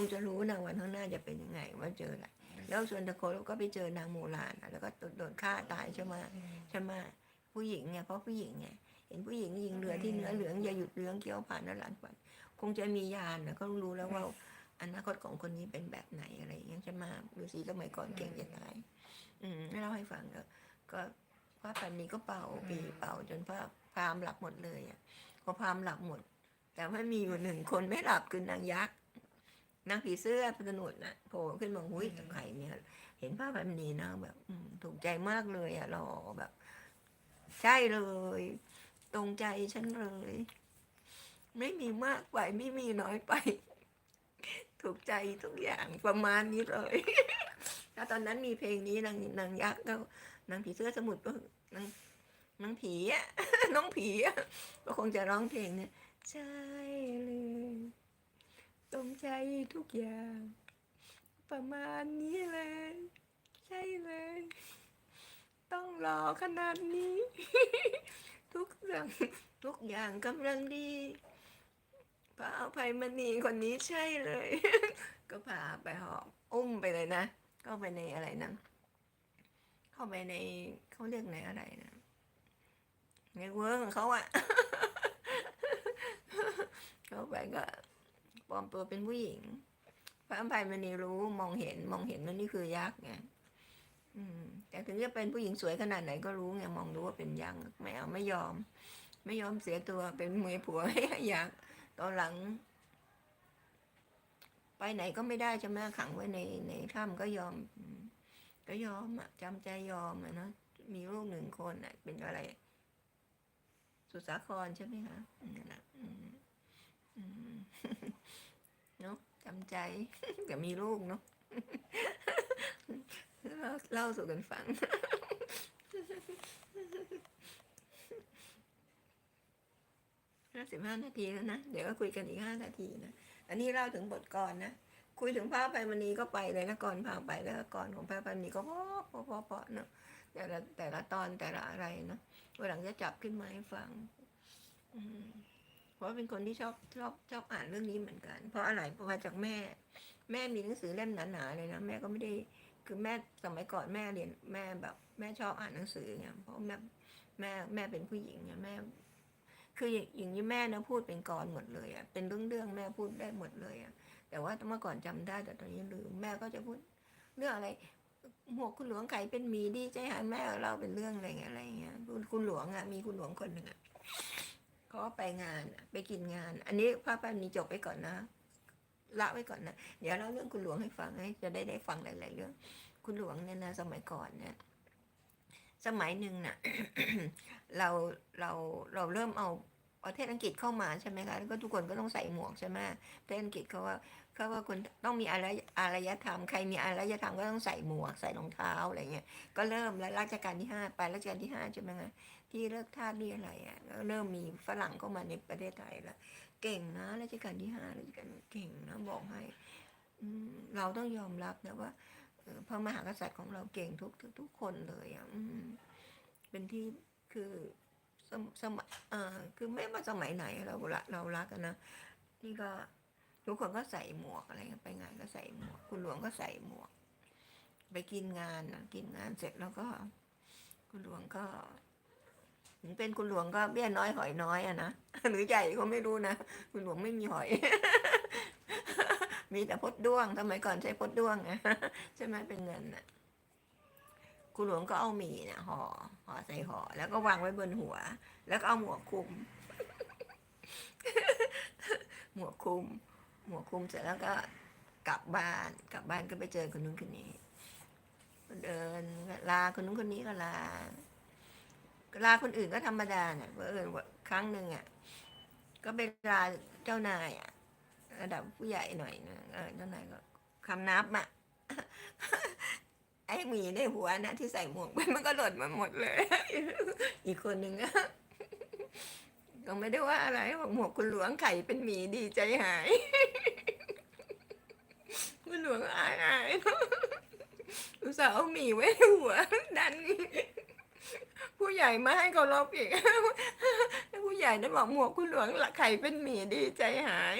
งจะรู้นะวันข้างหน้าจะเป็นยังไงว่าเจออะไรแล้วส่วนตะโกนก็ไปเจอนางโมลานอะแล้วก็โดนฆ่าตายใช่ไหมใช่ไหมผู้หญิงไงเพราะผู้หญิงไงเห็นผู้หญิงยิงเรือที่เนื้อเหลืองอย่าหยุดเลื้องเกี้ยวผ่านนั่นหลังปันคงจะมียานนะก็รู้แล้วว่าอนาคตของคนนี้เป็นแบบไหนอะไรอย่างเงี้ยใช่ไหมดูสิสมัยก่อนเก่งจะตายอืมให้เล่าให้ฟังก็ก็พระพันนี้ก็เป่าปีเป่าจนพระพราหมณ์หลับหมดเลยอะพอพราหมณ์หลับหมด แต่ว่ามีอยู่หนึ่งคนไม่หลับคือนางยักษ์ นางผีเสื้อพระนุดน่ะโผล่ขึ้นมาหุ้ยไข่เนี่ย เห็นพระพันนี้นะแบบอืมถูกใจมากเลยอะหล่อแบบ ใช่เลย ตรงใจฉันเลย ไม่มีมากไปไม่มีน้อยไป ถูกใจทุกอย่างประมาณนี้เลยแล้วตอนนั้นมีเพลงนี้นางนางยักษ์ก็นางผีเสื้อสมุทรก็นางนางผีอะน้องผีอะก็คงจะร้องเพลงเนี่ยใช่เลย ตรงใจทุกอย่าง ประมาณนี้เลย ใช่เลย ต้องรอขนาดนี้ ทุกอย่างทุกอย่างกำลังดีพระอภัยมณีคนนี้ใช่เลย ก็พาไปหอบอุ้มไปเลยนะก็ไปในอะไรนะเข้าไปในเขาเรียกในอะไรนะในเวิร์กของเขาอะเข้าไปก็ ปลอมตัวเป็นผู้หญิง พระอภัยมณีรู้มองเห็นมองเห็นว่านี่คือยักษ์ไงแต่ถึงจะเป็นผู้หญิงสวยขนาดไหนก็รู้ไงมองรู้ว่าเป็นยักษ์ไม่เอาไม่ยอม ไม่ยอมเสียตัวเป็นเมยผัวให้ยักษ์ตอนหลัง ไปไหนก็ไม่ได้ใช่ไหมขังไว้ในในถ้ำก็ยอม ก็ยอมอะจำใจยอมอะเนาะมีลูกหนึ่งคนอะเป็นอะไร สุสาครใช่ไหมคะนั่นแหละ เนาะจำใจแต่มีลูกเนาะเล่าเล่าสู่กันฟัง ห้าสิบห้านาทีแล้วนะ เดี๋ยวก็คุยกันอีกห้านาทีนะ อันนี้เล่าถึงบทกรนะ คุยถึงพระไปมณีก็ไปเลยนะก่อนพาไปแล้วก่อนของพระไปมณีก็เพาะเพาะเพาะเพาะเนาะแต่ละแต่ละตอนแต่ละอะไรเนาะวันหลังจะจับขึ้นมาให้ฟัง อืม เพราะเป็นคนที่ชอบชอบชอบอ่านเรื่องนี้เหมือนกัน เพราะอะไรเพราะมาจากแม่ แม่มีหนังสือเล่มหนาๆเลยนะแม่ก็ไม่ได้คือแม่สมัยก่อนแม่เรียนแม่แบบแม่ชอบอ่านหนังสือไงเพราะแม่แม่แม่เป็นผู้หญิงไงแม่ คืออย่างอย่างนี้แม่นะพูดเป็นกรหมดเลยอะเป็นเรื่องเรื่องแม่พูดได้หมดเลยอะแต่ว่าเมื่อก่อนจำได้แต่ตอนนี้ลืมแม่ก็จะพูดเรื่องอะไรหมวกคุณหลวงไข่เป็นมีดีใจหายแม่เล่าเป็นเรื่องอะไรเงี้ยอะไรเงี้ยคุณคุณหลวงอะมีคุณหลวงคนหนึ่งอะ เขาไปงานไปกินงาน อันนี้พระปานี้จบไปก่อนนะ ละไว้ก่อนนะ เดี๋ยวเล่าเรื่องคุณหลวงให้ฟังให้จะได้ได้ฟังหลายๆเรื่อง คุณหลวงเนี่ยนะสมัยก่อนเนี่ยสมัยหนึ่งน่ะเราเราเราเริ่มเอาประเทศอังกฤษเข้ามาใช่ไหมคะแล้วก็ทุกคนก็ต้องใส่หมวกใช่ไหมประเทศอังกฤษเขาว่าเขาว่าคนต้องมีอารยอารยธรรมใครมีอารยธรรมก็ต้องใส่หมวกใส่รองเท้าอะไรเงี้ยก็เริ่มแล้วรัชกาลที่ห้าไปรัชกาลที่ห้าใช่ไหมคะ ที่เลิกทาสนี่อะไรอะก็เริ่มมีฝรั่งเข้ามาในประเทศไทยแล้ว เก่งนะรัชกาลที่ห้ารัชกาลเก่งนะบอกให้เราต้องยอมรับนะว่าพระมหากษัตริย์ของเราเก่งทุกทุกทุกคนเลยอะเป็นที่คือสมสมัยเอ่อคือไม่ว่าสมัยไหนเราละเรารักกันนะนี่ก็ทุกคนก็ใส่หมวกอะไรไปงานก็ใส่หมวก คุณหลวงก็ใส่หมวก ไปกินงานนะกินงานเสร็จแล้วก็ คุณหลวงก็ ถึงเป็นคุณหลวงก็เบี้ยน้อยหอยน้อยอะนะหรือใหญ่ก็ไม่รู้นะคุณหลวงไม่มีหอย มีแต่พดด้วงสมัยก่อนใช้พดด้วงไงใช่ไหมเป็นเงินน่ะคุณหลวงก็เอาหมี่เนี่ยห่อห่อใส่ห่อแล้วก็วางไว้บนหัว แล้วก็เอาหมวกคลุม หมวกคลุม หมวกคลุมเสร็จแล้วก็กลับบ้านกลับบ้านก็ไปเจอคนนู้นคนนี้เดินลาคนนู้นคนนี้ก็ลา ลาคนอื่นก็ธรรมดาเนี่ยเพราะเออครั้งหนึ่งอะก็ไปลาเจ้านายอะระดับผู้ใหญ่หน่อยนะเออเจ้านายก็คำนับอะไอ้หมีในหัวนะที่ใส่หมวกไปมันก็หล่นมาหมดเลย อีกคนหนึ่งก็ไม่ได้ว่าอะไรบอกหมวกคุณหลวงไข่เป็นหมีดีใจหาย คุณหลวงอายอายอุตส่าห์เอาหมีไว้ในหัวดัน ใหญ่มาให้เขารบอีกผู้ใหญ่ได้บอกหมวกคุณหลวงละไข่เป็นหมีดีใจหาย